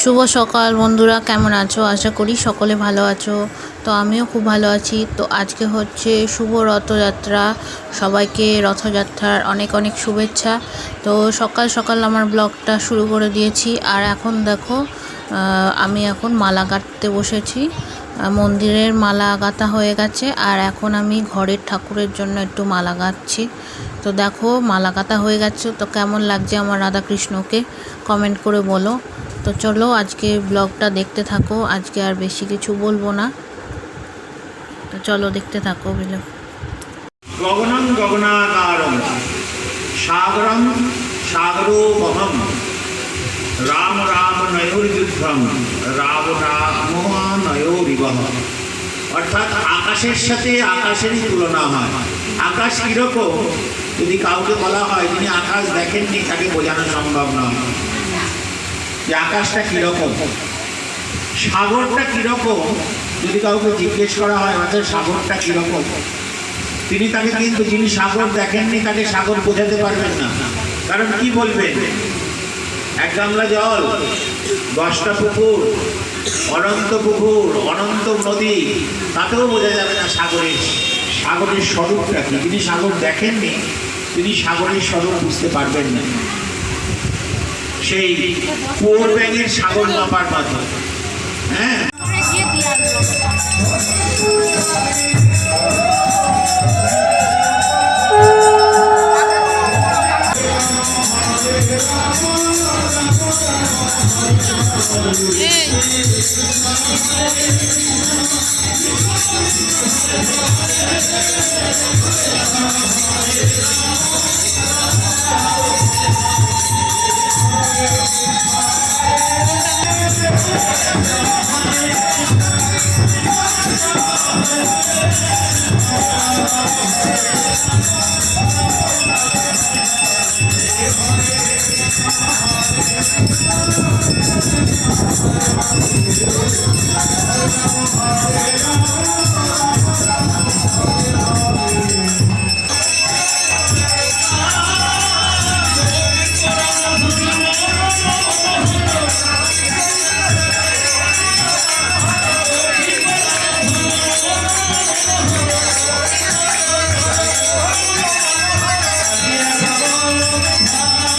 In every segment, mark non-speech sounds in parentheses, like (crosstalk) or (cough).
শুভ সকাল বন্ধুরা, কেমন আছো? আশা করি সকলে ভালো আছো। তো আমিও খুব ভালো আছি। তো আজকে হচ্ছে শুভ রথযাত্রা। সবাইকে রথযাত্রার অনেক অনেক শুভেচ্ছা। তো সকাল সকাল আমার ব্লগটা শুরু করে দিয়েছি। আর এখন দেখো আমি এখন মালা গাঁথতে বসেছি। মন্দিরের মালা গাঁথা হয়ে গেছে। আর এখন আমি ঘরের ঠাকুরের জন্য একটু মালা গাঁথছি। তো দেখো, মালা গাঁথা হয়ে গেছে। তো কেমন লাগছে আমার রাধাকৃষ্ণকে? কমেন্ট করে বলো। তো চলো আজকে ব্লগটা দেখতে থাকো। আজকে আর বেশি কিছু বলব না। তো চলো দেখতে থাকো বুঝলো গগনং গগনাকারম সাগরম সাগরোপহম রাম রাম নয়োর্যুদ্ধম রাম রামনয়োরিবহ অর্থাৎ আকাশের সাথে আকাশেরই তুলনা হয়। আকাশ কীরকম, যদি কাউকে বলা হয়, যিনি আকাশ দেখেননি, তাকে বোঝানো সম্ভব নয়। যে আকাশটা কীরকম? সাগরটা কীরকম? যদি কাউকে জিজ্ঞেস করা হয় অর্থাৎ সাগরটা কীরকম? তিনি তাকে কিন্তু, যিনি সাগর দেখেননি, তাকে সাগর বোঝাতে পারবেন না। কারণ কি বলবেন? এক গামলা জল, দশটা পুকুর, অনন্ত পুকুর, অনন্ত নদী, তাতেও বোঝা যাবে না সাগরের সাগরের স্বরূপটা কি। যিনি সাগর দেখেননি, তিনি সাগরের স্বরূপ বুঝতে পারবেন না। সেই কুয়োর ব্যাঙের সাগর মাপার মাধ্যমে। হ্যাঁ? Thank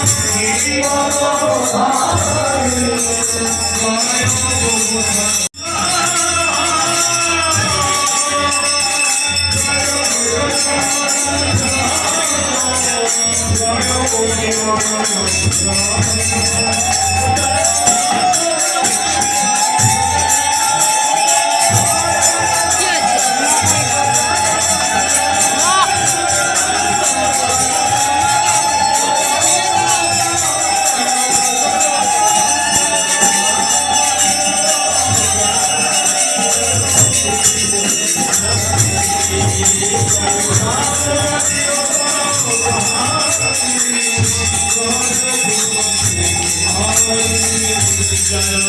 Thank you. Oh,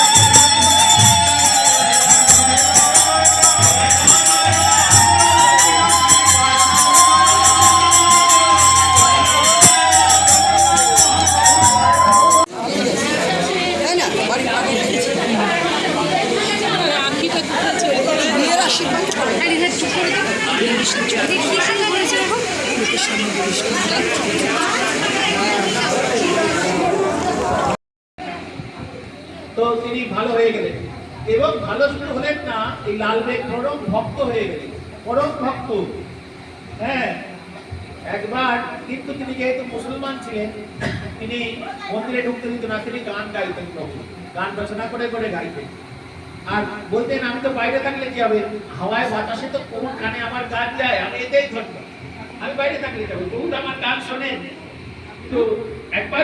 এই লাল বেগ পরম ভক্ত হয়ে গেলেন। পরম ভক্ত। হ্যাঁ। একবার কিন্তু তিনি যেহেতু মুসলমান ছিলেন, তিনি মন্দিরে ঢুকতে দিত না, তিনি গান গাইতেন তখন গান রচনা করে করে গাইতেন। আর বলতেন, আমি তো বাইরে থাকলে কি হবে? হাওয়ায় বাতাসে তো কোন কানে আমার গান যায়, আমি এতেই ধরব আমি বাইরে থাকলে যাব বহুত আমার গান শোনেন। তো একবার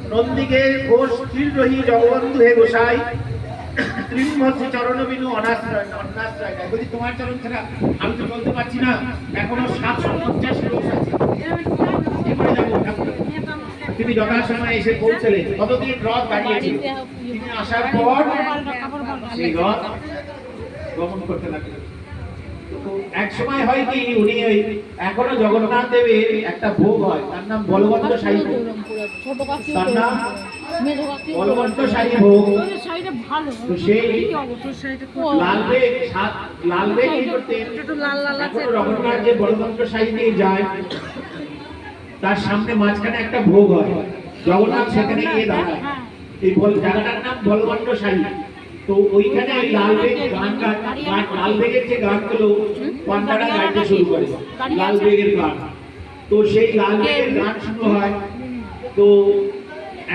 নন্দীকে ঘোষ স্থির রহি জগবন্ধু হে গোসাই। ত্রিমহর্ষি চরণ বিনু অনাশ্রয় অনাশ্রয় তোমার চরণ ছাড়া আমি তো বলতে পারছি না, এখনও সাতশো পঞ্চাশ কোষ আছে। তিনি যথাসময়ে এসে পৌঁছলেন। কতদিন রথ দাঁড়িয়েছিল। তিনি আসার পর সেই রথ গমন করতে লাগলেন। এক সময় হয় কি উনি ওই এখনও জগন্নাথ দেবের একটা ভোগ হয়। তার নাম বলবন্ত সাই তার নাম বলবন্ত সাই ভোগ। তো সেই কি অবস্থা? শাড়িটা খুব লাল বেগ সাত লাল বেগ কি করতেন? রঘুনাথ যে বলবন্ত সাই দিয়ে যায় তার সামনে মাঝখানে একটা ভোগ হয়। জগন্নাথ সেখানে গিয়ে দাঁড়ায়। এই বল জায়গাটার নাম বলবন্ত সাই তো ওইখানে ওই লাল বেগ গান গান লাল বেগের যে গানগুলো পান্ডারা গাইতে শুরু করে লাল বেগের গান। তো সেই লাল বেগের গান শুরু হয়। তো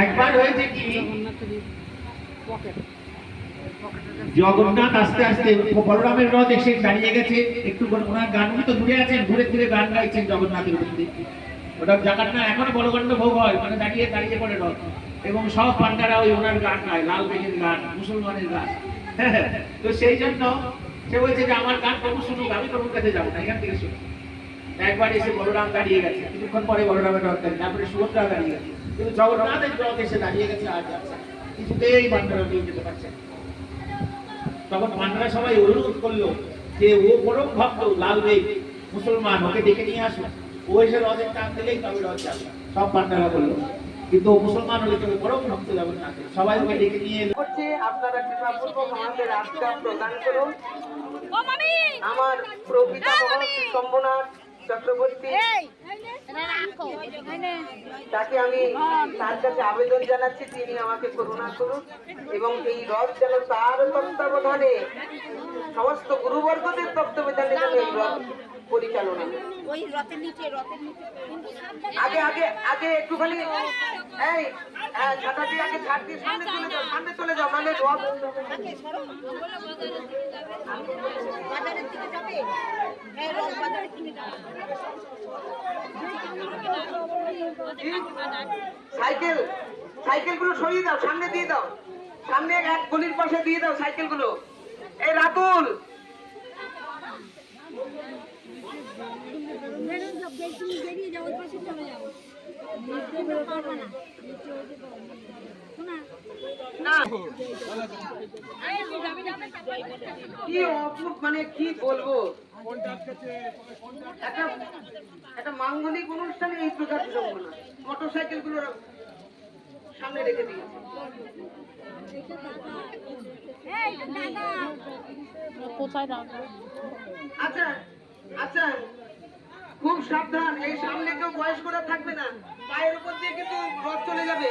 একবার হয়েছে কি? জগন্নাথ আস্তে আস্তে বলরামের রথ এসে দাঁড়িয়ে গেছে। একটু ওনার গানগুলো তো ঘুরে আছেন ঘুরে ঘুরে গান গাইছেন জগন্নাথের মধ্যে ওটা জায়গার না এখনও বলগণ্ড ভোগ হয় মানে দাঁড়িয়ে দাঁড়িয়ে পড়ে রথ। এবং সব পান্ডারা ওই ওনার গান গায়, লাল বেগের গান, মুসলমানের গান। (laughs) তো সেই জন্য সে বলছে যে, আমার গান প্রভু শুনুক, আমি প্রভুর কাছে যাব না, এখান থেকে শুনুক। একবার এসে বলরাম দাঁড়িয়ে গেছে। কিছুক্ষণ পরে বলরামের দাঁড়িয়ে, তারপরে সুভদ্রা দাঁড়িয়ে গেছে। কিন্তু জগন্নাথের রথ এসে দাঁড়িয়ে গেছে আর যাচ্ছে। কিছুতেই পান্ডারা নিয়ে যেতে পারছে তখন পান্ডারা সবাই অনুরোধ করল যে, ও পরম ভক্ত, লাল বেগ, মুসলমান, ওকে ডেকে নিয়ে আসো। ও এসে রথের টান দিলেই তবে রথ যাবে। সব পান্ডারা বলল কিন্তু মুসলমান হলে তবে পরম ভক্ত জগন্নাথ সবাই ওকে ডেকে নিয়ে হচ্ছে আপনারা কৃপাপূর্বক আমাদের আজকা প্রদান করুন। আমার প্রকৃত মহর্ষি শম্ভুনাথ চক্রবর্তী। তাকে আমি তার কাছে আবেদন জানাচ্ছি তিনি আমাকে করুণা করুন এবং এই রথ যেন তার তত্ত্বাবধানে সমস্ত গুরুবর্গদের তত্ত্বাবধানে যেন এই রথ পরিচালনা। ওই রথের নিচে রথের নিচে। আগে আগে আগে একটুখানি এই ছাতা দিয়ে আগে ছাড় দিয়ে সামনে চলে যাও সামনে চলে যাও মানে রথ বাজারের দিকে যাবে। হ্যাঁ রথ সাইকেল সাইকেলগুলো সরিয়ে দাও সামনে দিয়ে দাও। সামনে এক গলির পাশে দিয়ে দাও সাইকেলগুলো এই রাতুল! না কি মানে বলব? একটা একটা মাঙ্গলিক অনুষ্ঠানে এই প্রকার মোটর সাইকেলগুলো সামনে রেখে দিয়েছে। কোথায় আচ্ছা আচ্ছা খুব সাবধান, এই সামনে কেউ বয়স্করা থাকবে না। পায়ের উপর দিয়ে কিন্তু রথ চলে যাবে।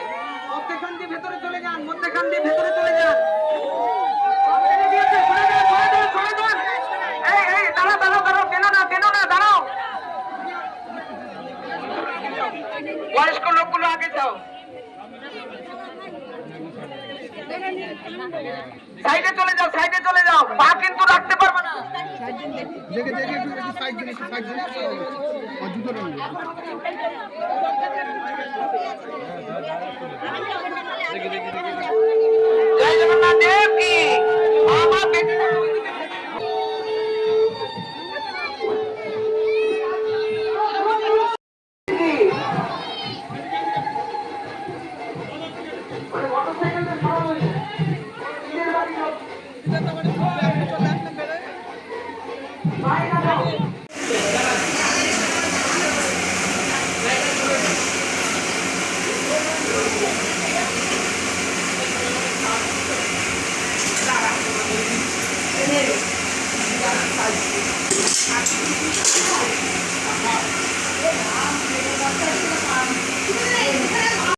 মধ্যেখান দিয়ে ভেতরে চলে যান, মধ্যেখান দিয়ে ভেতরে চলে যান। সাইডে চলে যাও, সাইডে চলে যাও। পা কিন্তু রাখতে পারবে না। گاي جو